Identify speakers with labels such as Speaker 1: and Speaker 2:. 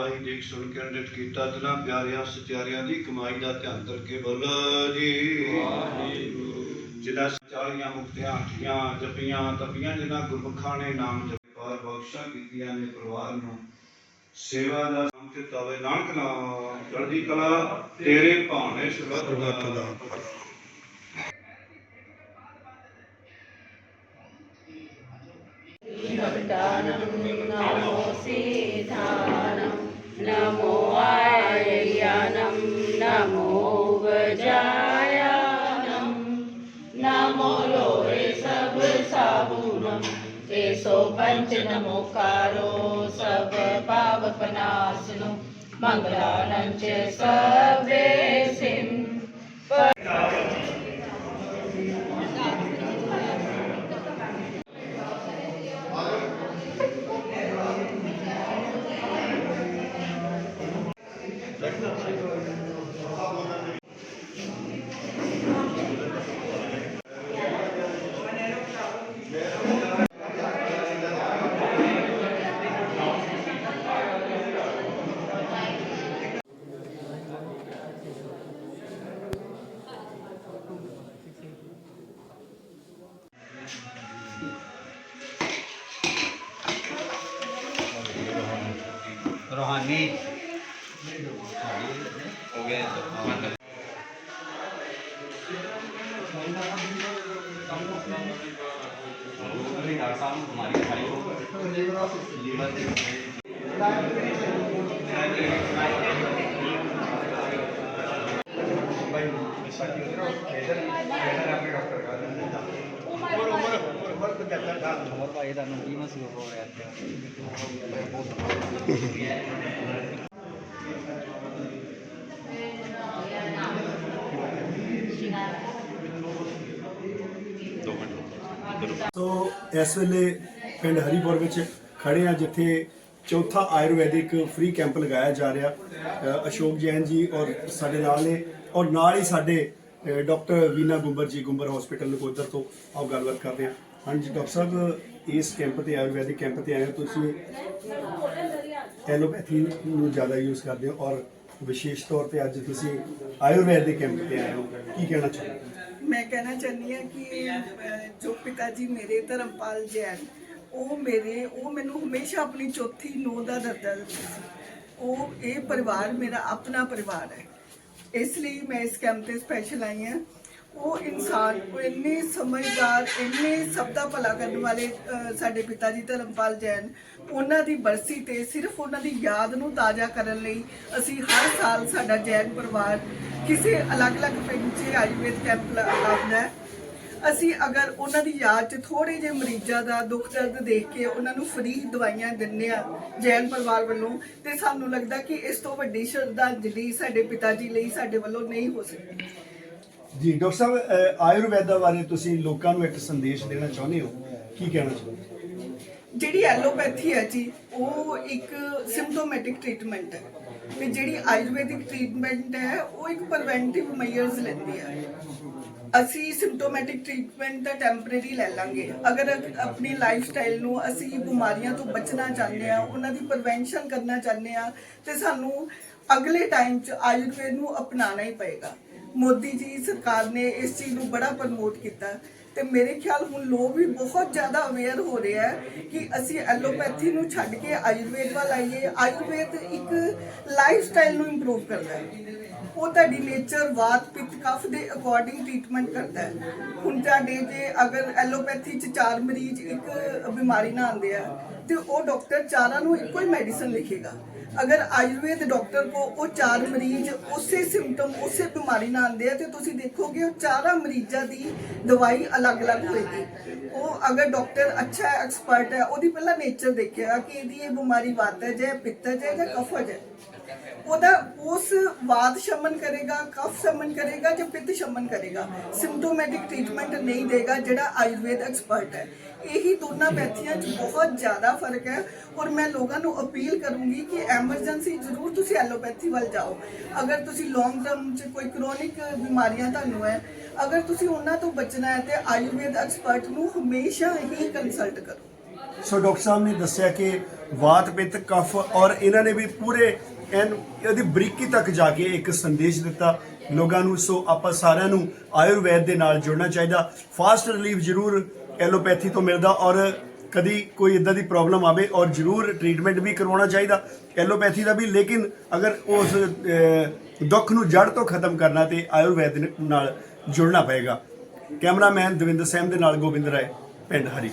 Speaker 1: ਰਾਹੀਂ ਦੇਖ ਸੁਣ ਕੇ ਅੰਡਿਤ ਕੀਤਾ ਤਿਨਾਂ ਪਿਆਰਿਆਂ ਸਚਿਆਰਿਆਂ ਦੀ ਕਮਾਈ ਦਾ ਧਿਆਨ ਕਰਕੇ ਬੋਲੋ ਜੀ ਜਿਨ੍ਹਾਂ ਚਾਲੀਆਂ ਮੁਕਤਿਆਂ ਆਖੀਆਂ ਜਪੀਆਂ ਤਪੀਆਂ ਜਿਨ੍ਹਾਂ ਗੁਰਮੁਖਾਂ ਨੇ ਨਾਮ ਜਪਾਰ ਬਖਸ਼ਾ ਕੀਤੀਆਂ ਨੇ ਪਰਿਵਾਰ ਨੂੰ ਸੇਵਾ ਦਾ ਨਾਮ ਤੇ ਤਵੇ ਨਾਨਕ ਨਾਮ ਚੜ੍ਹਦੀ ਕਲਾ ਤੇਰੇ ਭਾਣੇ ਸਰਬੱਤ ਦਾ
Speaker 2: भक्तानं नमो सीतानं नमो आर्यानं नमो गजायानं नमो लोरे सब साबुनं केशो पंच नमोकारो सब पावकनाशनो मङ्गलानं च सवेसिं
Speaker 3: Rohani. ਹੋ ਗਿਆ ਡਾਕਟਰ ਸਾਹਿਬ ਨੂੰ ਬਿਮਾਰੀ ਖਾਈ ਹੋ ਲੀਵਰ ਦੇ ਭਾਈ ਸਾਥੀ ਉਧਰੋਂ ਇਧਰ ਇਧਰ ਆਪਣੇ ਡਾਕਟਰ ਕਾ ਉਮਰ ਉਮਰ ਉਮਰ ਤੋਂ ਕਿੰਨਾ ਦਾ ਉਮਰ ਭਾਈ ਦਾ ਨੂੰ ਕੀ ਮਸੂਰ ਹੋ ਰਿਹਾ
Speaker 4: ਸੋ ਇਸ ਵੇਲੇ ਪਿੰਡ ਹਰੀਪੁਰ ਵਿੱਚ ਖੜੇ ਆ ਜਿੱਥੇ ਚੌਥਾ ਆਯੁਰਵੈਦਿਕ ਫ੍ਰੀ ਕੈਂਪ ਲਗਾਇਆ ਜਾ ਰਿਹਾ। ਅਸ਼ੋਕ ਜੈਨ ਜੀ ਔਰ ਸਾਡੇ ਨਾਲ ਨੇ ਔਰ ਨਾਲ ਹੀ ਸਾਡੇ ਅ, ਡਾਕਟਰ ਵੀਨਾ ਗੁੰਬਰ ਜੀ ਗੁੰਬਰ ਹਸਪੀਟਲ ਨਕੋਦਰ ਤੋਂ ਆਓ ਗੱਲਬਾਤ ਕਰਦੇ ਹਾਂ। ਹਾਂਜੀ ਡਾਕਟਰ ਸਾਹਿਬ ਇਸ ਕੈਂਪ ਤੇ ਆਯੁਰਵੈਦਿਕ ਕੈਂਪ ਤੇ ਆਏ ਹੋ ਤੁਸੀਂ। ਐਲੋਪੈਥੀ ਨੂੰ ਜ਼ਿਆਦਾ ਯੂਜ਼ ਕਰਦੇ ਹੋ ਔਰ ਵਿਸ਼ੇਸ਼ ਤੌਰ ਤੇ ਅੱਜ ਤੁਸੀਂ ਆਯੁਰਵੈਦਿਕ ਕੈਂਪ ਤੇ ਆਏ ਹੋ। ਕੀ ਕਹਿਣਾ ਚਾਹੁੰਦੇ ਹੋ
Speaker 5: ਮੈਂ ਕਹਿਣਾ ਚਾਹੁੰਦੀ ਹਾਂ ਕਿ ਅਹ, ਜੋ ਪਿਤਾ ਜੀ ਮੇਰੇ ਧਰਮਪਾਲ ਜੈਨ ਉਹ ਮੇਰੇ ਉਹ ਮੈਨੂੰ ਹਮੇਸ਼ਾ ਆਪਣੀ ਚੌਥੀ ਨੋ ਦਾ ਦਰਜਾ ਦਿੰਦੇ ਸੀ। ਉਹ ਇਹ ਪਰਿਵਾਰ ਮੇਰਾ ਆਪਣਾ ਪਰਿਵਾਰ ਹੈ। ਇਸ ਲਈ ਮੈਂ ਇਸ ਕੈਂਪ ਤੇ ਸਪੈਸ਼ਲ ਆਈ ਹਾਂ। ਉਹ ਇਨਸਾਨ ਉਹ ਇੰਨੇ ਸਮਝਦਾਰ ਇੰਨੇ ਸਭ ਦਾ ਭਲਾ ਕਰਨ ਵਾਲੇ ਅਹ, ਸਾਡੇ ਪਿਤਾ ਜੀ ਧਰਮਪਾਲ ਜੈਨ ਉਹਨਾਂ ਦੀ ਬਰਸੀ ਤੇ ਸਿਰਫ ਉਹਨਾਂ ਦੀ ਯਾਦ ਨੂੰ ਤਾਜ਼ਾ ਕਰਨ ਲਈ ਅਸੀਂ ਹਰ ਸਾਲ ਸਾਡਾ ਜੈਨ ਪਰਿਵਾਰ ਕਿਸੇ ਅਲੱਗ-ਅਲੱਗ ਪਿੰਡ 'ਚ ਆਯੁਰਵੇਦ ਕੈਂਪ ਲਾਉਂਦਾ ਹੈ। ਅਸੀਂ ਅਗਰ ਉਹਨਾਂ ਦੀ ਯਾਦ 'ਚ ਥੋੜੇ ਜਿਹੇ ਮਰੀਜ਼ਾਂ ਦਾ ਦੁੱਖ ਦਰਦ ਦੇਖ ਕੇ ਉਹਨਾਂ ਨੂੰ ਫ੍ਰੀ ਦਵਾਈਆਂ ਦਿੰਨੇ ਆ ਜੈਨ ਪਰਿਵਾਰ ਵੱਲੋਂ ਤੇ ਸਾਨੂੰ ਲੱਗਦਾ ਕਿ ਇਸ ਤੋਂ ਵੱਡੀ ਸ਼ਰਧਾਂਜਲੀ ਸਾਡੇ ਪਿਤਾ ਜੀ ਲਈ ਸਾਡੇ ਵੱਲੋਂ ਨਹੀਂ ਹੋ ਸਕਦੀ।
Speaker 4: ਜੀ ਡਾਕਟਰ ਸਾਹਿਬ ਅ, ਆਯੁਰਵੈਦਾ ਬਾਰੇ ਤੁਸੀਂ ਲੋਕਾਂ ਨੂੰ ਇੱਕ ਸੰਦੇਸ਼ ਦੇਣਾ ਚਾਹੁੰਦੇ ਹੋ? ਕੀ ਕਹਿਣਾ ਚਾਹੁੰਦੇ
Speaker 5: ਜਿਹੜੀ ਐਲੋਪੈਥੀ ਹੈ ਜੀ ਉਹ ਇੱਕ ਸਿੰਪਟੋਮੈਟਿਕ ਟ੍ਰੀਟਮੈਂਟ ਹੈ। ਤੇ ਜਿਹੜੀ ਆਯੁਰਵੈਦਿਕ ਟ੍ਰੀਟਮੈਂਟ ਹੈ ਉਹ ਇੱਕ ਪ੍ਰੀਵੈਂਟਿਵ ਮੈਜਰਸ ਲੈਂਦੀ ਹੈ। ਅਸੀਂ ਸਿੰਪਟੋਮੈਟਿਕ ਟ੍ਰੀਟਮੈਂਟ ਦਾ ਟੈਂਪਰੇਰੀ ਲੈ ਲਾਂਗੇ। ਅਗਰ ਆਪਣੀ ਲਾਈਫ ਸਟਾਈਲ ਨੂੰ ਅਸੀਂ ਬਿਮਾਰੀਆਂ ਤੋਂ ਬਚਣਾ ਚਾਹੁੰਦੇ ਆ ਉਹਨਾਂ ਦੀ ਪ੍ਰੀਵੈਂਸ਼ਨ ਕਰਨਾ ਚਾਹੁੰਦੇ ਆ ਤੇ ਸਾਨੂੰ ਅਗਲੇ ਟਾਈਮ 'ਚ ਆਯੁਰਵੇਦ ਨੂੰ ਅਪਣਾਉਣਾ ਹੀ ਪਏਗਾ। ਮੋਦੀ ਜੀ ਸਰਕਾਰ ਨੇ ਇਸ ਚੀਜ਼ ਨੂੰ ਬੜਾ ਪ੍ਰਮੋਟ ਕੀਤਾ। ਤੇ ਮੇਰੇ ਖਿਆਲ ਹੁਣ ਲੋਕ ਵੀ ਬਹੁਤ ਜ਼ਿਆਦਾ ਅਵੇਅਰ ਹੋ ਰਹੇ ਆ ਕਿ ਅਸੀਂ ਐਲੋਪੈਥੀ ਨੂੰ ਛੱਡ ਕੇ ਆਯੁਰਵੇਦ ਵੱਲ ਆਈਏ। ਆਯੁਰਵੇਦ ਇੱਕ ਲਾਈਫ ਸਟਾਈਲ ਨੂੰ ਇੰਪਰੂਵ ਕਰਦਾ ਹੈ। ਉਹ ਤੁਹਾਡੀ ਨੇਚਰ ਵਾਤ, ਪਿੱਤ, ਕਫ ਦੇ ਅਕੋਰਡਿੰਗ ਟ੍ਰੀਟਮੈਂਟ ਕਰਦਾ ਹੈ। ਹੁਣ ਤੁਹਾਡੇ ਜੇ ਅਗਰ ਐਲੋਪੈਥੀ ਚ ਚਾਰ ਮਰੀਜ਼ ਇੱਕ ਬਿਮਾਰੀ ਨਾਲ ਆਉਂਦੇ ਆ ਤੇ ਉਹ ਡਾਕਟਰ ਚਾਰਾਂ ਨੂੰ ਇੱਕੋ ਹੀ ਮੈਡੀਸਨ ਲਿਖੇਗਾ। ਅਗਰ ਆਯੁਰਵੇਦ ਡਾਕਟਰ ਕੋ ਉਹ ਚਾਰ ਮਰੀਜ਼ ਉਸੇ ਸਿੰਪਟਮ, ਉਸੇ ਬਿਮਾਰੀ ਨਾਲ ਆਉਂਦੇ ਆ, ਤੇ ਤੁਸੀਂ ਦੇਖੋਗੇ ਉਹ ਚਾਰਾਂ ਮਰੀਜ਼ਾਂ ਦੀ ਦਵਾਈ ਅਲੱਗ-ਅਲੱਗ ਹੋਏਗੀ। ਉਹ ਅਗਰ ਡਾਕਟਰ ਅੱਛਾ ਐਕਸਪਰਟ ਹੈ, ਉਹਦੀ ਪਹਿਲਾਂ ਨੇਚਰ ਦੇਖੇਗਾ ਕਿ ਇਹਦੀ ਇਹ ਬਿਮਾਰੀ ਵਾਤ ਹੈ ਜਾਂ ਪਿੱਤ ਹੈ ਜਾਂ ਕਫ ਹੈ। ਉਹਦਾ ਉਸ ਵਾਦ ਸ਼ਮਨ ਕਰੇਗਾ, ਕਫ ਸ਼ਮਨ ਕਰੇਗਾ ਜਾਂ ਪਿੱਤ ਸ਼ਮਨ ਕਰੇਗਾ। ਸਿੰਪਟੋਮੈਟਿਕ ਟ੍ਰੀਟਮੈਂਟ ਨਹੀਂ ਦੇਗਾ ਜਿਹੜਾ ਆਯੁਰਵੇਦ ਐਕਸਪਰਟ ਹੈ। ਇਹੀ ਦੋਨਾਂ ਪੈਥੀਆਂ 'ਚ ਬਹੁਤ ਜ਼ਿਆਦਾ ਫ਼ਰਕ ਹੈ ਔਰ ਮੈਂ ਲੋਕਾਂ ਨੂੰ ਅਪੀਲ ਕਰੂੰਗੀ ਕਿ ਐਮਰਜੈਂਸੀ ਜ਼ਰੂਰ ਤੁਸੀਂ ਐਲੋਪੈਥੀ ਵੱਲ ਜਾਓ। ਅਗਰ ਤੁਸੀਂ ਲੌਂਗ ਟਰਮ 'ਚ ਕੋਈ ਕ੍ਰੋਨਿਕ ਬਿਮਾਰੀਆਂ ਤੁਹਾਨੂੰ ਹੈ, ਅਗਰ ਤੁਸੀਂ ਉਹਨਾਂ ਤੋਂ ਬਚਣਾ ਹੈ ਤੇ ਆਯੁਰਵੇਦ ਐਕਸਪਰਟ ਨੂੰ ਹਮੇਸ਼ਾ ਹੀ ਕੰਸਲਟ ਕਰੋ।
Speaker 4: ਸੋ ਡਾਕਟਰ ਸਾਹਿਬ ਨੇ ਦੱਸਿਆ ਕਿ ਵਾਤ, ਪਿੱਤ, ਕਫ ਔਰ ਇਹਨਾਂ ਨੇ ਵੀ ਪੂਰੇ ਐਨ ਇਹਦੀ ਬਰੀਕੀ ਤੱਕ ਜਾ ਕੇ ਇੱਕ ਸੰਦੇਸ਼ ਦਿੱਤਾ। ਲੋਕਾਂ ਨੂੰ, ਸੋ ਆਪਾਂ ਸਾਰਿਆਂ ਨੂੰ ਆਯੁਰਵੈਦ ਦੇ ਨਾਲ ਜੁੜਨਾ ਚਾਹੀਦਾ। ਫਾਸਟ ਰਿਲੀਫ ਜ਼ਰੂਰ ਐਲੋਪੈਥੀ ਤੋਂ ਮਿਲਦਾ ਔਰ ਕਦੀ ਕੋਈ ਇਦਾਂ ਦੀ ਪ੍ਰੋਬਲਮ ਆਵੇ ਔਰ ਜ਼ਰੂਰ ਟ੍ਰੀਟਮੈਂਟ ਵੀ ਕਰਵਾਉਣਾ ਚਾਹੀਦਾ। ਐਲੋਪੈਥੀ ਦਾ ਵੀ, ਲੇਕਿਨ ਅਗਰ ਉਸ ਦੁੱਖ ਨੂੰ ਜੜ ਤੋਂ ਖਤਮ ਕਰਨਾ ਤੇ ਆਯੁਰਵੈਦ ਨਾਲ ਜੁੜਨਾ ਪਏਗਾ। ਕੈਮਰਾਮੈਨ ਦਵਿੰਦਰ ਸੈਮ ਦੇ ਨਾਲ ਗੋਬਿੰਦ ਰਾਏ, ਪਿੰਡ ਹਰੀ